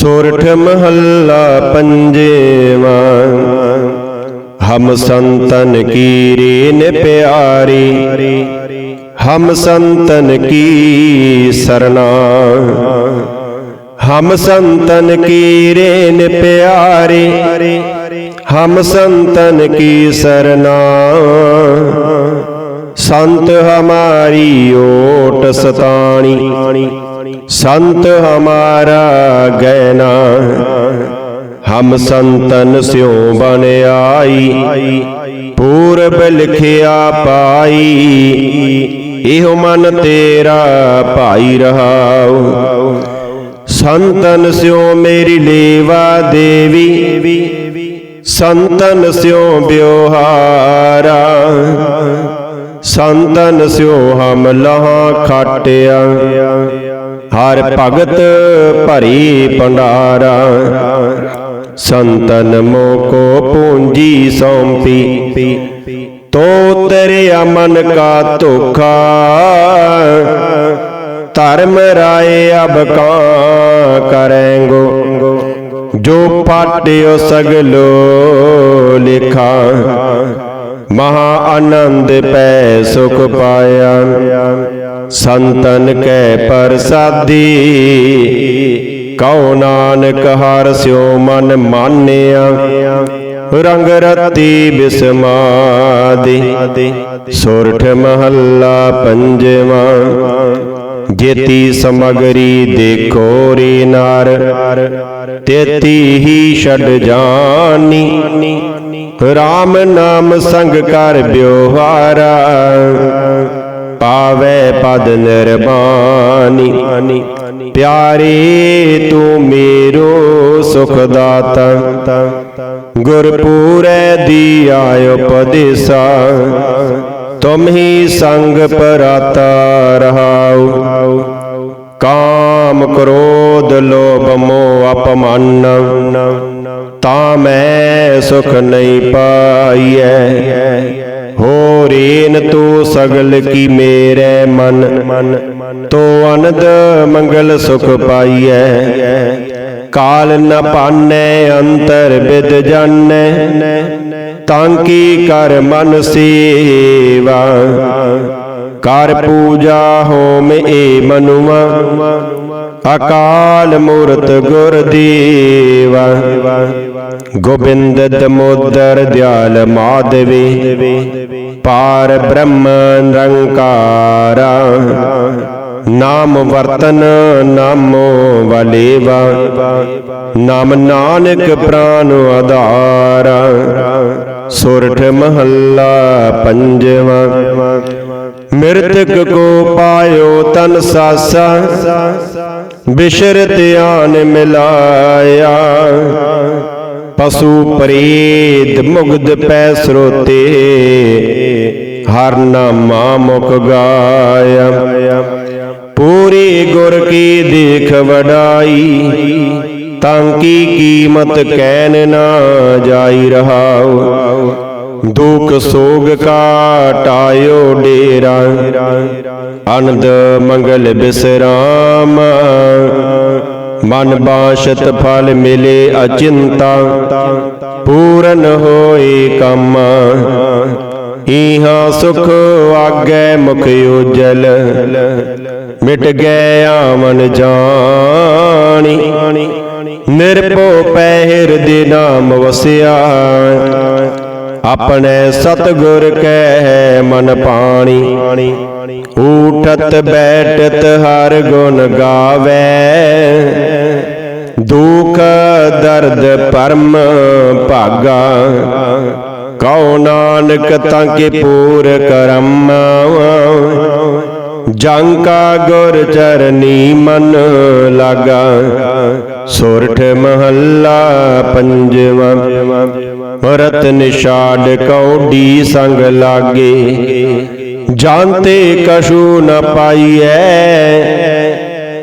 ਸੋਰਠ ਮਹੱਲਾ ਪੰਜੇਵਾ। ਹਮ ਸੰਤਨ ਕੀ ਰੇਨ ਪਿਆਰੀ, ਹਮ ਸੰਤਨ ਕੀ ਸਰਨਾ। ਹਮ ਸੰਤਨ ਕੀ ਰੇਨ ਪਿਆਰੀ, ਹਮ ਸੰਤਨ ਕੀ ਸਰਨਾ। ਸੰਤ ਹਮਾਰੀ ਓਟ ਸਤਾਣੀ। ਸੰਤ ਹਮਾਰਾ ਗੈਨਾ ਹਮ ਸੰਤਨ ਸਿਉ ਬਨ ਆਈ। ਪੂਰਬ ਲਿਖਿਆ ਪਾਈ, ਇਹੋ ਮਨ ਤੇਰਾ ਭਾਈ ਰਹਾਉ। ਸੰਤਨ ਸਿਉ ਮੇਰੀ ਲੇਵਾ ਦੇਵੀ, ਸੰਤਨ ਸਿਉ ਬਿਵਹਾਰਾ ਸੰਤਨ ਸਿਓ ਹਮ ਲਹਾ ਖਾਟਿਆ। ਹਰ ਭਗਤ ਭਰੀ ਭੰਡਾਰਾ। ਸੰਤਨ ਮੋਕੋ ਪੂੰਜੀ ਸੌਂਪੀ। ਤੋ ਤੇਰੇ ਮਨ ਕਾ ਧੋਖਾ। ਧਰਮ ਰਾਏ ਅਬ ਕਾਂ ਕਰੇਂਗੋ। ਜੋ ਪਾਟਿਓ ਸਗਲੋ ਲਿਖਾ। ਮਹਾ ਆਨੰਦ ਪੈ ਸੁਖ ਪਾਇਆ। ਸੰਤਨ ਕੈ ਪ੍ਰਸਾਦੀ, ਕਉ ਨਾਨਕ ਹਰ ਸਿਉ ਮਨ ਮਾਨਿਆ। ਰੰਗ ਰਤੀ ਬਿਸਮਾਦੀ, ਸੁਰਠ ਮਹੱਲਾ ਪੰਜਵਾ। ਜੇਤੀ ਸਮਗਰੀ ਦੇਖੋ ਰੇ ਨਾਰ, ਤੇਤੀ ਹੀ ਛੱਡ ਜਾਨੀ। RAM ਨਾਮ ਸੰਗ ਕਰ ਬਿਵਹਾਰਾ ਪਾਵੇ ਪਦ ਨਿਰਮਾਨੀ ਪਿਆਰੇ ਤੂੰ ਮੇਰੋ ਸੁਖ ਦਾਤਾ ਗੁਰਪੂਰੈ ਦੀ ਆਇ ਉਪਦੇਸਾ। ਤੁਮ ਹੀ ਸੰਗ ਪਰਾਤਾ ਰਹਾਉ। ਕਾਮ ਕ੍ਰੋਧ ਲੋਭ ਮੋਹ ਅਪਮਾਨ। ਤਾਂ ਮੈਂ ਸੁਖ ਨਹੀਂ ਪਾਈਐ। ਹੋ ਰੇਨ ਤੂੰ ਸਗਲ ਕੀ ਮੇਰੇ ਮਨ। ਤੋ ਅਨੰਦ ਮੰਗਲ ਸੁਖ ਪਾਈਐ। ਕਾਲ ਨ ਪਾਨੈ, ਅੰਤਰ ਵਿਦ ਜਾਣੈ ਤਾਂ ਕੀ ਕਰ ਮਨ ਸੇਵਾ। ਕਰ ਪੂਜਾ ਹੋਮ ਏ ਮਨੁਆ, ਅਕਾਲ ਮੂਰਤ ਗੁਰ ਦੇਵਾ। ਗੋਬਿੰਦ ਦਮੋਦਰ ਦਿਆਲ ਮਾਧਵੇ, ਪਾਰ ਬ੍ਰਹਮ ਨਿਰੰਕਾਰਾ ਨਾਮ ਵਰਤਨ ਨਾਮੋ ਵਲੇਵਾ, ਨਾਮ ਨਾਨਕ ਪ੍ਰਾਨ ਆਧਾਰਾ। ਸੁਰਠ ਮਹੱਲਾ ਪੰਜਵਾ ਮਿਰਤਕ ਕੋ ਪਾਇਓ ਤਨ ਸਾਸਾ, ਬਿਸ਼ਰ ਧਿਆਨ ਮਿਲਾਇਆ। ਪਸ਼ੂ ਪ੍ਰੇਤ ਮੁਗਧ ਪੈ ਸਰੋਤੇ ਹਰ ਨਾਮਾ ਮੁਖ ਗਾਇਆ। ਪੂਰੀ ਗੁਰ ਕੀ ਦੇਖ ਵਡਾਈ, ਤਾਂ ਕੀ ਕੀਮਤ ਕਹਿਣ ਨਾ ਜਾਈ ਰਹਾਉ। ਦੁਖ ਸੋਗ ਕਾਟਾਇਓ ਡੇਰਾ। ਅਨੰਦ ਮੰਗਲ ਬਿਸਰਾਮ। ਮਨ ਬਾਸ਼ਤ ਫਲ ਮਿਲੇ ਅਚਿੰਤਾ। ਪੂਰਨ ਹੋਏ ਕੰਮ। ਈਹਾ ਸੁਖ ਆਗੇ ਮੁਖ ਉਜਲ। ਮਿਟ ਗਏ ਆਮਨ ਜਾਣੀ। ਨਿਰਭਉ ਪਹਿਰ ਹਿਰਦੇ ਨਾਮ ਵਸਿਆ। ਆਪਣੇ ਸਤਗੁਰ ਕੈ ਮਨ ਪਾਣੀ। ਊਠਤ ਬੈਠਤ ਹਰ ਗੁਣ ਗਾਵੇ। ਦੁਖ ਦਰਦ ਪਰਮ ਭਾਗਾ। ਕਉ ਨਾਨਕ ਤਾਂ ਕੇ ਪੂਰ ਕਰਮ ਜੰਕਾ ਗੁਰ ਚਰਨੀ ਮਨ ਲਾਗਾ। ਸੁਰਠ ਮਹੱਲਾ ਪੰਜਵਾਂ। ਰਤ ਨਿਸ਼ਾਡ ਕੌਡੀ ਸੰਗ ਲਾਗੇ। ਜਾਣਤੇ ਕਛੂ ਨ ਪਾਈਐ।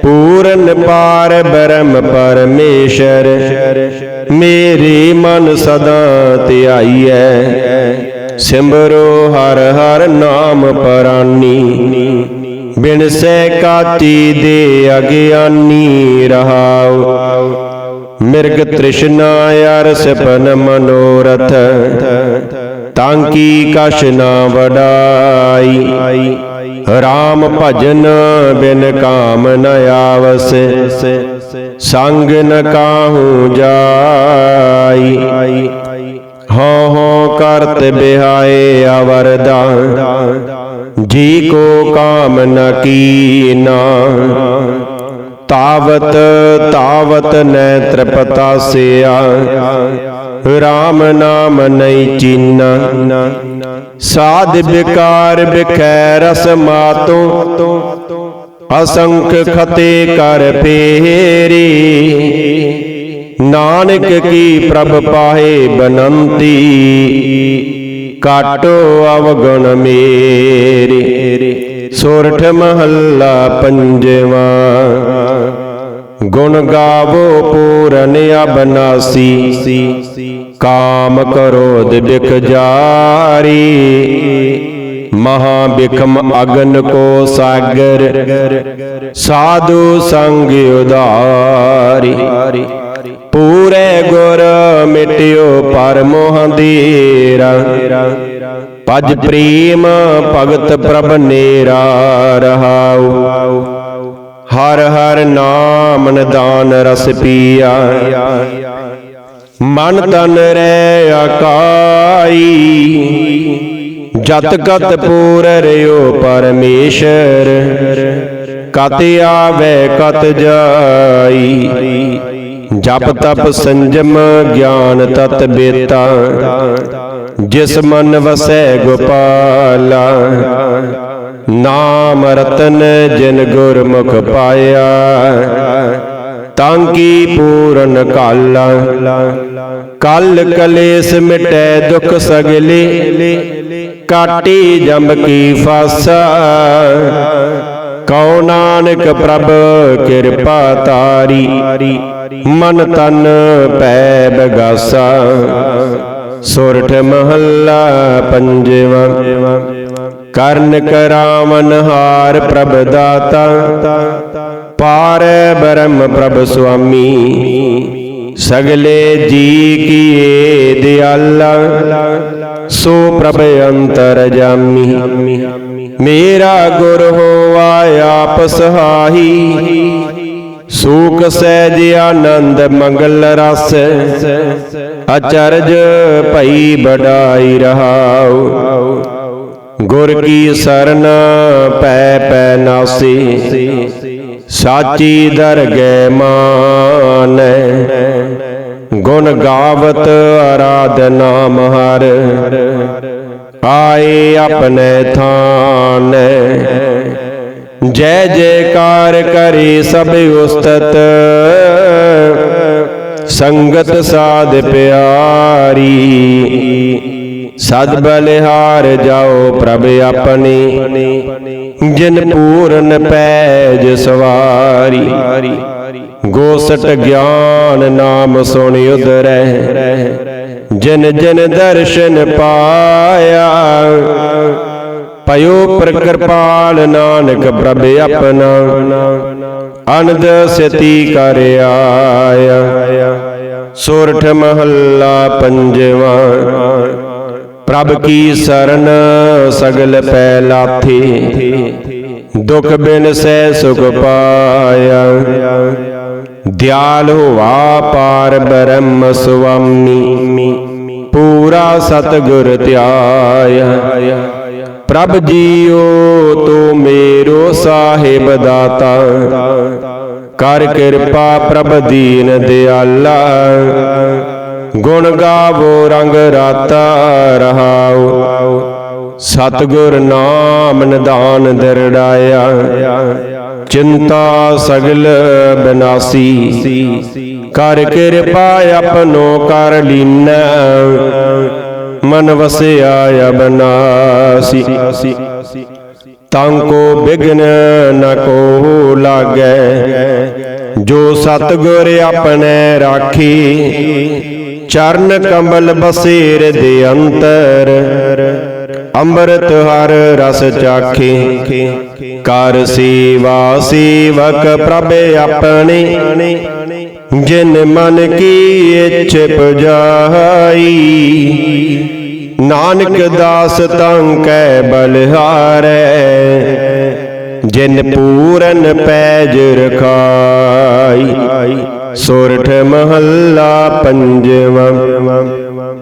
ਪੂਰਨ ਪਾਰ ਬ੍ਰਹਮ ਪਰਮੇਸ਼ਰ। ਮੇਰੇ ਮਨ ਸਦਾ ਧਿਆਈਐ। ਸਿਮਰੋ ਹਰ ਹਰ ਨਾਮ ਪਰਾਨੀ। ਬਿਨ ਸੈ ਕਾਤੀ ਦੇ ਅਗਿਆਨੀ ਰਹਾਉ। ਮਿਰਗ ਤ੍ਰਿਸ਼ਨਾ ਅਰਸਪਨ ਮਨੋਰਥ, ਤਾਂ ਕੀ ਕਛ ਨਾ ਵਡਾਈ। RAM ਭਜਨ ਬਿਨ ਕਾਮ ਨ ਆਵਸ, ਸੰਗ ਨ ਕਾਹੂ ਜਾਈ। ਹਉ ਹਉ ਕਰਤ ਬਿਹਾਏ ਅਵਰਦਾ ਜੀ ਕੋ ਕਾਮ ਨ ਕੀਨਾ, ਤਾਵਤ ਤਾਵਤ ਨੈਤਰ ਪਤਾਸਿਆ RAM ਨਾਮ ਨਈ ਚੀਨਾ। ਸਾਧ ਵਿਕਾਰ ਬਿਖੈ ਰਸ ਮਾਤੋਂ, ਅਸੰਖ ਖਤੇ ਕਰ ਪੇਰੀ ਨਾਨਕ ਕੀ ਪ੍ਰਭ ਪਾਹੇ ਬਨੰਤੀ ਕਾਟੋ ਅਵਗੁਣ ਮੇਰੇ। ਸੋਰਠ ਮਹੱਲਾ ਪੰਜਵਾ। ਗੁਣ ਗਾਵੋ ਪੂਰਨ ਅਬਨਾਸੀ। ਕਾਮ ਕਰੋਧ ਬਿਕ ਜਾਰੀ। ਮਹਾ ਬਿਖਮ ਅਗਨ ਕੋ ਸਾਗਰ। ਸਾਧੂ ਸੰਗ ਉਦਾਰੀ ਪੂਰੇ ਗੁਰ ਮਿਟਿਓ ਪਰਮੋਹ ਅੰਧੇਰਾ ਪਜ ਪ੍ਰੇਮ ਭਗਤ ਪ੍ਰਭ ਨੇਰਾ ਰਹਾਉ। ਹਰ ਹਰ ਨਾਮ ਨਿਦਾਨ ਰਸ ਪੀਆ। ਮਨ ਤਨ ਰਹਿ ਆਕਾਈ। ਜਤ ਕਤ ਪੂਰ ਰਿਓ ਪਰਮੇਸ਼ਰ। ਕਤ ਆਵੇ ਕਤ ਜਾਈ। ਜਪ ਤਪ ਸੰਜਮ ਗਿਆਨ ਤਤ ਬੇਤਾ, ਜਿਸ ਮਨ ਵਸੈ ਗੋਪਾਲਾ। ਨਾਮ ਰਤਨ ਜਿਨ ਗੁਰਮੁਖ ਪਾਇਆ, ਤਾਂ ਕੀ ਪੂਰਨ ਕਾਲਾ। ਕਲ ਕਲੇਸ਼ ਮਿਟੈ ਦੁਖ ਸਗਲੇ, ਕਾਟੀ ਜੰਮ ਕੀ ਫਾਸਾ। ਕਉ ਨਾਨਕ ਪ੍ਰਭ ਕਿਰਪਾ ਤਾਰੀ ਮਨ ਤਨ ਪੈ ਬਗਾਸਾ ਸੁਰਠ ਮਹੱਲਾ ਪੰਜਵਾ। ਕਰਨ ਕਰਾਵਨ ਹਾਰ ਪ੍ਰਭ ਦਾਤਾ, ਪਾਰ ਬ੍ਰਹਮ ਪ੍ਰਭ ਸੁਆਮੀ। ਸਗਲੇ ਜੀ ਕੀਏ ਦਿਆਲਾ, ਸੋ ਪ੍ਰਭ ਅੰਤਰ ਜਾਮੀ। ਮੇਰਾ ਗੁਰ ਹੋਆ ਆਪ ਸਹਾਈ ਸੂਖ ਸਹਿਜ ਆਨੰਦ ਮੰਗਲ ਰਸ। ਅਚਰਜ ਭਈ ਬੜਾਈ ਰਹਾਉ। ਗੁਰ ਕੀ ਸਰਨ ਪੈ ਪੈ ਨਾਸੀ। ਸਾਚੀ ਦਰਗਹਿ ਮਾਨ। ਗੁਣ ਗਾਵਤ ਆਰਾਧ ਨਾਮ ਹਰ। ਆਏ ਆਪਣੇ ਥਾਨ। ਜੈ ਜੈਕਾਰ ਕਰੇ ਸਭ ਉਸਤਤ। ਸੰਗਤ ਸਾਧ ਪਿਆਰੀ। ਸਦ ਬਲਿਹਾਰ ਜਾਓ ਪ੍ਰਭ ਆਪਣੀ। ਜਿਨ ਪੂਰਨ ਪੈਜ ਸਵਾਰੀ। ਗੋਸਟ ਗਿਆਨ ਨਾਮ ਸੁਣ ਉਦਰੈ ਜਿਨ ਜਿਨ ਦਰਸ਼ਨ ਪਾਇਆ। ਪਇਓ ਪ੍ਰਕਿਰਪਾਲ ਨਾਨਕ ਪ੍ਰਭ ਆਪਣਾ। ਅਨੰਦ ਸਤੀ ਕਰ ਆਇਆ। ਸੋਰਠ ਮਹੱਲਾ ਪੰਜਵਾ। ਪ੍ਰਭ ਕੀ ਸਰਨ ਸਗਲ ਪੈ ਲਾਥੀ। ਦੁਖ ਬਿਨ ਸਹਿ ਸੁਖ ਪਾਇਆ। ਦਿਆਲ ਹੋਵਾ ਪਾਰ ਬ੍ਰਹਮ ਸੁਆਮੀ। ਪੂਰਾ ਸਤਗੁਰ ਧਿਆਇਆ ਪ੍ਰਭ ਜੀਓ ਤੋ ਮੇਰੋ ਸਾਹਿਬ ਦਾਤਾ। ਕਰ ਕਿਰਪਾ ਪ੍ਰਭ ਦੀਨ ਦਿਆਲਾ। ਗੁਣ ਗਾਵੋ, ਰੰਗ ਰਾਤਾ ਰਹਾਉ ਸਤਗੁਰ ਨਾਮ ਨਿਦਾਨ ਦਰੜਾਇਆ। ਚਿੰਤਾ ਸਗਲ ਬਨਾਸੀ। ਕਰ ਕਿਰਪਾ ਆਪਨੋ ਕਰ ਲੀਨਾ। ਮਨ ਵਸਿਆ ਅਬਨਾਸੀ ਤਾਂ ਕੋ ਬਿਗਨ ਨ ਕੋ ਲਾਗੈ। ਜੋ ਸਤਗੁਰ ਆਪਣੇ ਰਾਖੀ, ਚਰਨ ਕੰਬਲ ਬਸੇਰ ਦੇ ਅੰਤਰ। ਅੰਮ੍ਰਿਤ ਹਰ ਰਸ ਚਾਖੇ, ਕਰ ਸੇਵਾ ਸੇਵਕ ਪ੍ਰਭ ਆਪਣੇ। ਜਿਨ ਮਨ ਕੀ ਇੱਛ ਪੁਜਾਈ ਨਾਨਕ ਦਾਸ ਤਾਂ ਕੈ ਬਲਿਹਾਰੈ, ਜਿਨ ਪੂਰਨ ਪੈਜ ਰਖਾਈ, ਸੁਰਠ ਮਹੱਲਾ ਪੰਜਵਾਂ,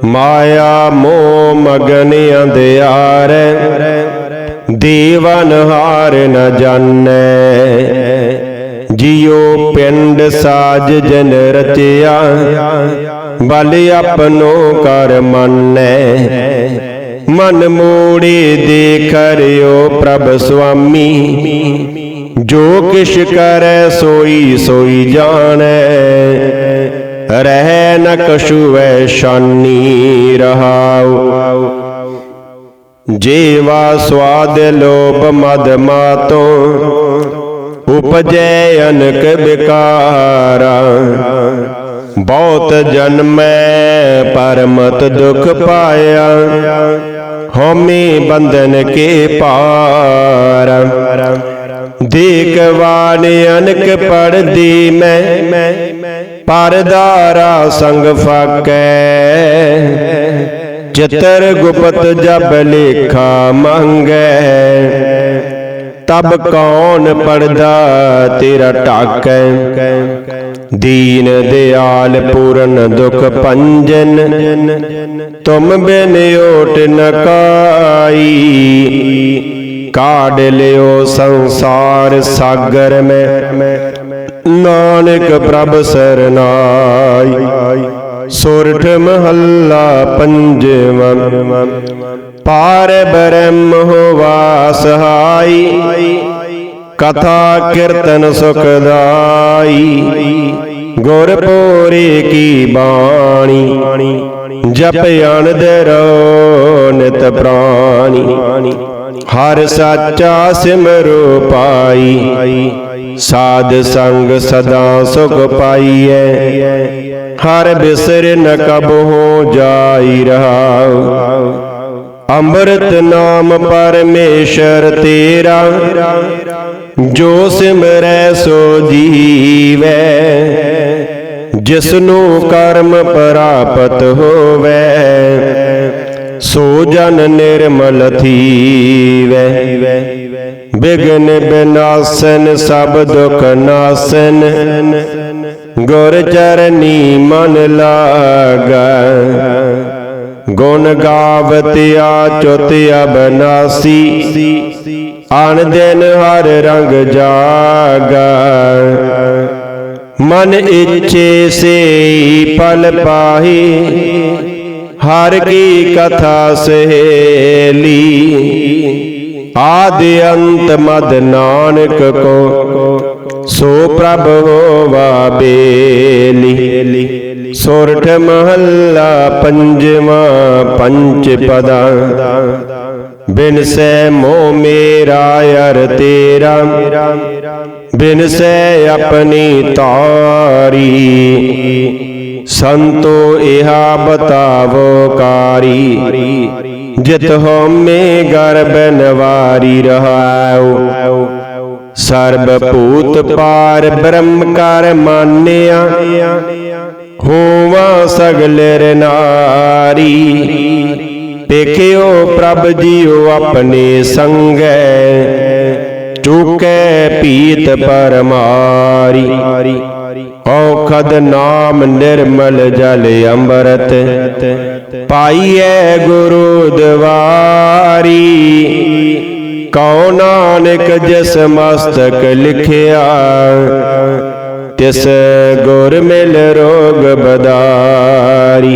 ਮਾਇਆ ਮੋਹ ਮਗਨ ਅੰਧਿਆਰੈ, ਦੀਵਨ ਹਾਰ ਨ ਜਾਣੈ। ਜਿਉ ਪਿੰਡ ਸਾਜਨ ਰਚਿਆ, ਬਲ ਆਪਨੋ ਕਰ ਮੰਨੈ। ਮਨ ਮੋੜੇ ਦੇ ਕਰਿਓ ਪ੍ਰਭ ਸੁਆਮੀ, ਜੋ ਕਿਛ ਕਰੈ ਸੋਈ ਸੋਈ ਜਾਣੈ। ਰਹਿ ਨ ਕਛੂ ਸ਼ਾਨੀ ਰਹਾਉ। ਜੇਵਾ ਸਵਾਦ ਲੋਭ ਮਦ ਮਾਤੋ ਉਪਜੈ ਅਨਕ ਵਿਕਾਰਾ। ਬਹੁਤ ਜਨਮੈ ਪਰਮਤ ਦੁਖ ਪਾਇਆ। ਹਉਮੈ ਬੰਧਨ ਕੇ ਪਾਰ। ਦੇਖ ਵਾਨ ਅਨਕ ਪੜਦੀ ਮੈਂ। ਪਰਦਾਰਾ ਸੰਗ ਫਾਕੈ। ਚਿਤਰ ਗੁਪਤ ਜਬ ਲੇਖਾ ਮੰਗੈ। ਤਬ ਕੌਣ ਪੜਦਾ ਤੇਰਾ ਢਾਕੈ ਦੀਨ ਦਿਆਲ ਪੂਰਨ ਦੁਖ ਪੰਜਨ। ਤੁਮ ਬਿਨ ਓਟ ਨਕਾਈ ਕਾਈ। ਕਾਢ ਲਿਓ ਸੰਸਾਰ ਸਾਗਰ ਮੈਂ। ਨਾਨਕ ਪ੍ਰਭ ਸਰਨਾਈ। ਸੁਰਠ ਮਹੱਲਾ ਪੰਜਵਾਂ। ਪਾਰ ਬ੍ਰਹਮ ਹੋਵਾ ਸਹਾਈ ਕਥਾ ਕੀਰਤਨ ਸੁਖਦਾਈ ਗੁਰ ਪੂਰੀ ਕੀ ਬਾਣੀ, ਜਪ ਅਨੰਦ ਰੋ ਨਿਤ ਪ੍ਰਾਣੀ। ਹਰ ਸਾਚਾ ਸਿਮਰੋ ਪਾਈ। ਸਾਧ ਸੰਗ ਸਦਾ ਸੁਖ ਪਾਈਐ। ਹਰ ਬਿਸਰ ਨ ਕਬ ਹੋ ਜਾਈ ਰਹਾ ਅੰਮ੍ਰਿਤ ਨਾਮ ਪਰਮੇਸ਼ਰ ਤੇਰਾ, ਜੋ ਸਿਮਰੈ ਸੋ ਜੀਵੈ। ਜਿਸਨੂੰ ਕਰਮ ਪ੍ਰਾਪਤ ਹੋਵੇ, ਸੋ ਜਨ ਨਿਰਮਲ ਥੀਵੈ। ਬਿਗਨ ਬਿਨਾਸਨ, ਸਭ ਦੁਖ ਨਾਸਨ। ਗੁਰ ਚਰਨੀ ਮਨ ਲਾਗਾ। ਗੁਣ ਗਾਵਤਿਆ ਚੁਤ ਅਬਨਾਸੀ। ਆਨ ਦਿਨ ਹਰ ਰੰਗ ਜਾਗਾ। ਮਨ ਇੱਛੇ ਸੇ ਪਲ ਪਾਹੀ। ਹਰ ਕੀ ਕਥਾ ਸਹੇਲੀ। ਆਦਿ ਅੰਤ ਮਦ ਨਾਨਕ ਕੋ, ਸੋ ਪ੍ਰਭ ਹੋਵਾ ਬੇਲੀ। ਸੋਰਠ ਮਹੱਲਾ ਪੰਜਵਾਂ ਪੰਜ ਪਦਾ, ਬਿਨ ਸੈ ਮੋ ਮੇਰਾ ਅਰ ਤੇਰਾ, ਬਿਨ ਸੈ ਆਪਣੀ ਤਾਰੀ। ਸੰਤੋ ਇਹਾ ਬਤਾਵੋ ਕਾਰੀ ਜਿਤ ਹਉਮੈ ਗਰਬ ਨਵਾਰੀ ਰਹਾਉ। ਸਰਬ ਭੂਤ ਪਾਰ ਬ੍ਰਹਮ ਕਰ ਮਾਨਿਆ। ਹੋਵਾ ਸਗਲ ਨਾਰੀ ਪੇਖਿਓ ਪ੍ਰਭ ਜੀਓ ਆਪਣੇ ਸੰਗੈ। ਚੁਕੈ ਪੀਤ ਪਰਮਾਰੀ। ਔਖਦ ਨਾਮ ਨਿਰਮਲ ਜਲ ਅੰਮ੍ਰਿਤ। ਪਾਈਐ ਗੁਰੂ ਦਵਾਰੀ ਕਉ ਨਾਨਕ ਜਿਸ ਮਸਤਕ ਲਿਖਿਆ ਤਿਸ ਗੁਰ ਮਿਲ ਰੋਗ ਬਦਾਰੀ